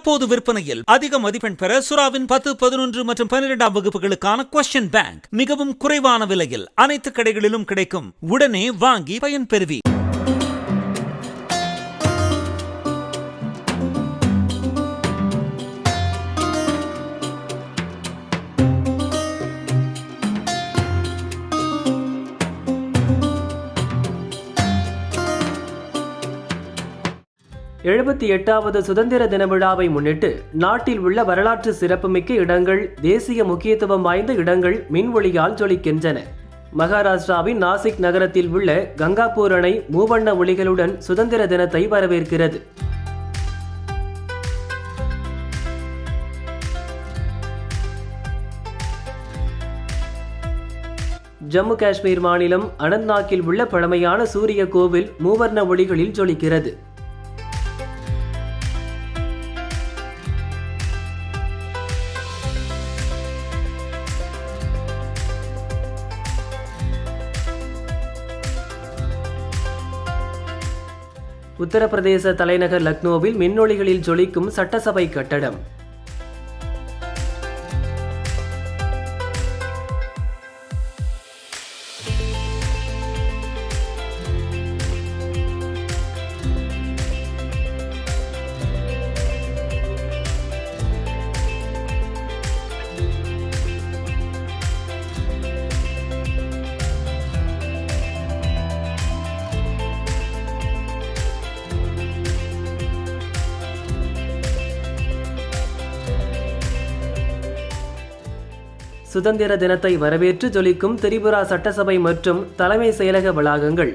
தற்போது விற்பனையில் அதிக மதிப்பெண் பெற சுறாவின் பத்து பதினொன்று மற்றும் பன்னிரெண்டாம் வகுப்புகளுக்கான கொஸ்டின் பேங்க் மிகவும் குறைவான விலையில் அனைத்து கடைகளிலும் கிடைக்கும் உடனே வாங்கி பயன்பெறுவீர். எழுபத்தி எட்டாவது சுதந்திர தின விழாவை முன்னிட்டு நாட்டில் உள்ள வரலாற்று சிறப்புமிக்க இடங்கள் தேசிய முக்கியத்துவம் வாய்ந்த இடங்கள் மின் ஒளியால் ஜொலிக்கின்றன. மகாராஷ்டிராவின் நாசிக் நகரத்தில் உள்ள கங்காபூர் அணை மூவண்ண ஒளிகளுடன் சுதந்திர தினத்தை வரவேற்கிறது. ஜம்மு காஷ்மீர் மாநிலம் அனந்த்நாக்கில் உள்ள பழமையான சூரிய கோவில் மூவர்ண ஒளிகளில் ஜொலிக்கிறது. உத்தரப்பிரதேச தலைநகர் லக்னோவில் மின்னொளிகளில் ஜொலிக்கும் சட்டசபை கட்டடம். சுதந்திர தினத்தை வரவேற்று ஜொலிக்கும் திரிபுரா சட்டசபை மற்றும் தலைமை செயலக வளாகங்கள்.